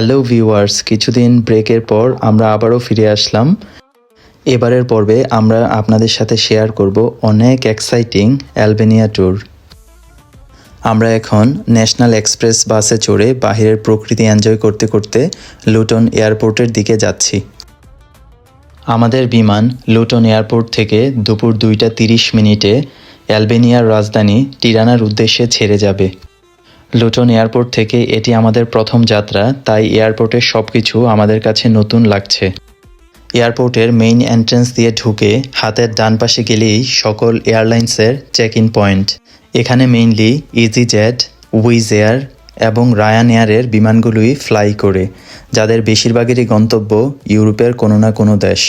Hello viewers কিছুদিন ব্রেকের পর আমরা আবারও ফিরে আসলাম। এবারের পর্বে আমরা আপনাদের সাথে শেয়ার করব অনেক এক্সাইটিং অ্যালবেনিয়া ট্যুর আমরা এখন ন্যাশনাল এক্সপ্রেস বাসে চড়ে বাহিরের প্রকৃতি এনজয় করতে করতে লুটন এয়ারপোর্টের দিকে যাচ্ছি। আমাদের বিমান লুটন এয়ারপোর্ট থেকে দুপুর দুইটা তিরিশ মিনিটে অ্যালবেনিয়ার রাজধানী টিরানার উদ্দেশ্যে ছেড়ে যাবে। লুটন এয়ারপোর্ট থেকে এটি আমাদের প্রথম যাত্রা, তাই এয়ারপোর্টের সব কিছু আমাদের কাছে নতুন লাগছে। এয়ারপোর্টের মেইন এন্ট্রেন্স দিয়ে ঢুকে হাতের ডান পাশে গেলেই সকল এয়ারলাইন্সের চেক ইন পয়েন্ট। এখানে mainly easy jet Wizz air এবং রায়ান এয়ারের বিমানগুলোই ফ্লাই করে, যাদের বেশিরভাগেরই গন্তব্য ইউরোপের কোনো না কোনো দেশ।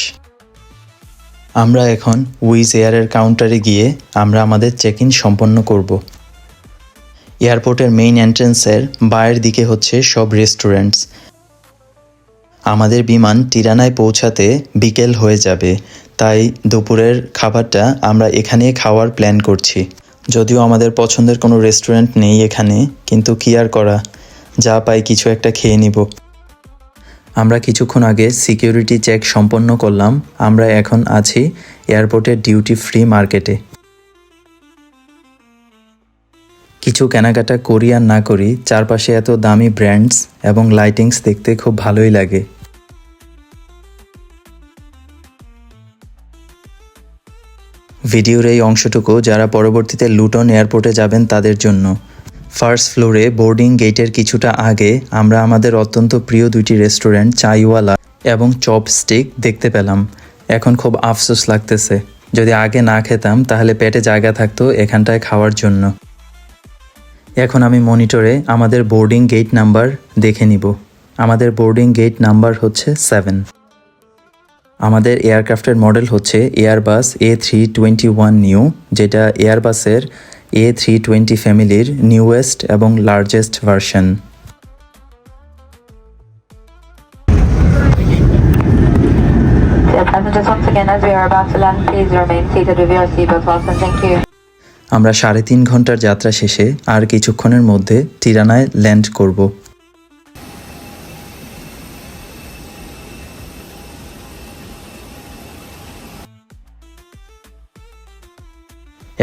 আমরা এখন উইজ এয়ারের কাউন্টারে গিয়ে আমরা আমাদের চেক ইন সম্পন্ন করব। এয়ারপোর্টের মেইন এন্ট্রেন্সের বাইরের দিকে হচ্ছে সব রেস্টুরেন্টস। আমাদের বিমান টিরানায় পৌঁছাতে বিকেল হয়ে যাবে, তাই দুপুরের খাবারটা আমরা এখানে খাওয়ার প্ল্যান করছি। যদিও আমাদের পছন্দের কোনো রেস্টুরেন্ট নেই এখানে, কিন্তু কি আর করা, যা পাই কিছু একটা খেয়ে নিব। আমরা কিছুক্ষণ আগে সিকিউরিটি চেক সম্পন্ন করলাম, আমরা এখন আছি এয়ারপোর্টের ডিউটি ফ্রি মার্কেটে। কিছু কেনাকাটা করি আর না করি, চারপাশে এত দামি ব্র্যান্ডস এবং লাইটিংস দেখতে খুব ভালোই লাগে। ভিডিওর এই অংশটুকু যারা পরবর্তীতে লুটন এয়ারপোর্টে যাবেন তাদের জন্য। ফার্স্ট ফ্লোরে বোর্ডিং গেটের কিছুটা আগে আমরা আমাদের অত্যন্ত প্রিয় দুইটি রেস্টুরেন্ট, চাইওয়ালা এবং চপস্টিক দেখতে পেলাম। এখন খুব আফসোস লাগতেছে। যদি আগে না খেতাম, তাহলে পেটে জায়গা থাকতো এখানটায় খাওয়ার জন্য। এখন আমি মনিটরে আমাদের বোর্ডিং গেট নাম্বার দেখে নিব আমাদের বোর্ডিং গেট নাম্বার হচ্ছে সেভেন আমাদের এয়ারক্রাফটের মডেল হচ্ছে Airbus A three twenty one new যেটা এয়ারবাসের এ থ্রি টোয়েন্টি ফ্যামিলির নিউয়েস্ট এবং largest version passengers, once again, as we are about to land, please remain seated with your seatbelt fastened. Thank you. আমরা সাড়ে তিন ঘণ্টার যাত্রা শেষে আর কিছুক্ষণের মধ্যে টিরানায় ল্যান্ড করব।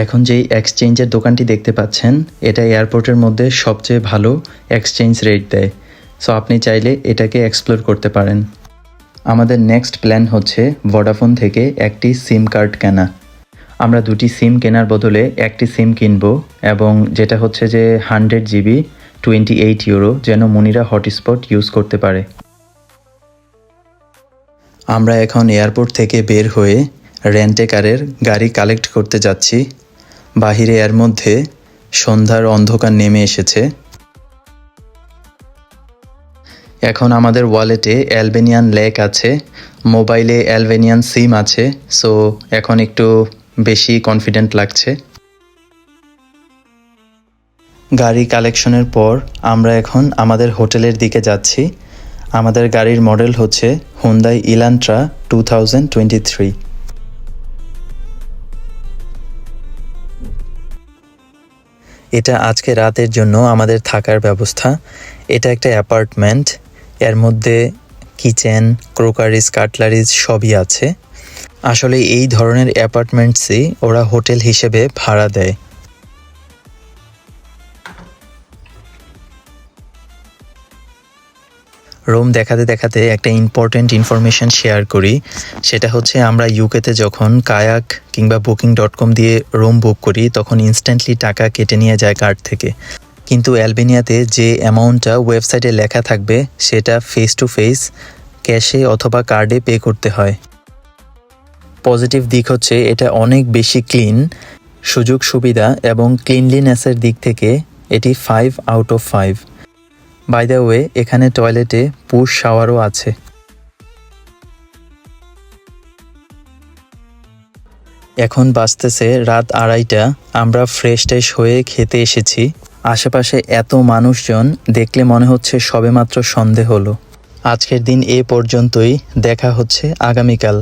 এখন যেই এক্সচেঞ্জের দোকানটি দেখতে পাচ্ছেন, এটা এয়ারপোর্টের মধ্যে সবচেয়ে ভালো এক্সচেঞ্জ রেট দেয়। সো আপনি চাইলে এটাকে এক্সপ্লোর করতে পারেন। আমাদের নেক্সট প্ল্যান হচ্ছে ভোডাফোন থেকে একটি সিম কার্ড কেনা। আমরা দুটি সিম কেনার বদলে একটি সিম কিনব এবং যেটা হচ্ছে যে hundred GB, twenty eight euro যেন মনিরা হটস্পট ইউজ করতে পারে। আমরা এখন এয়ারপোর্ট থেকে বের হয়ে রেন্টে কারের গাড়ি কালেক্ট করতে যাচ্ছি। বাহিরে এর মধ্যে সন্ধ্যার অন্ধকার নেমে এসেছে। এখন আমাদের ওয়ালেটে অ্যালবেনিয়ান লেক আছে, মোবাইলে অ্যালবেনিয়ান সিম আছে, সো এখন একটু বেশি কনফিডেন্ট লাগছে। গাড়ি কালেকশনের পর আমরা এখন আমাদের হোটেলের দিকে যাচ্ছি। আমাদের গাড়ির মডেল হচ্ছে Hyundai Elantra two thousand twenty three এটা আজকে রাতের জন্য আমাদের থাকার ব্যবস্থা। এটা একটা অ্যাপার্টমেন্ট এর মধ্যে কিচেন ক্রোকারিজ কাটলারিজ সবই আছে। আসলে এই ধরনের অ্যাপার্টমেন্টসই ওরা হোটেল হিসেবে ভাড়া দেয়। রোম দেখাতে দেখাতে একটা ইম্পর্ট্যান্ট ইনফরমেশন শেয়ার করি। সেটা হচ্ছে আমরা ইউকেতে যখন কায়াক কিংবা বুকিং ডট কম দিয়ে রোম বুক করি, তখন ইনস্ট্যান্টলি টাকা কেটে নিয়ে যায় কার্ড থেকে। কিন্তু অ্যালবেনিয়াতে যে অ্যামাউন্টটা ওয়েবসাইটে লেখা থাকবে, সেটা ফেস টু ফেস ক্যাশে অথবা কার্ডে পে করতে হয়। পজিটিভ দিক হচ্ছে এটা অনেক বেশি ক্লিন, সুযোগ সুবিধা এবং ক্লিনলিনেসের দিক থেকে এটি five out of five by the way এখানে টয়লেটে পুশ শাওয়ারও আছে। এখন বাঁচতেছে রাত আড়াইটা, আমরা ফ্রেশ ট্রেশ হয়ে খেতে এসেছি। আশেপাশে এত মানুষজন, দেখলে মনে হচ্ছে সবেমাত্র সন্ধে হলো। আজকের দিন এ পর্যন্তই, দেখা হচ্ছে আগামীকাল।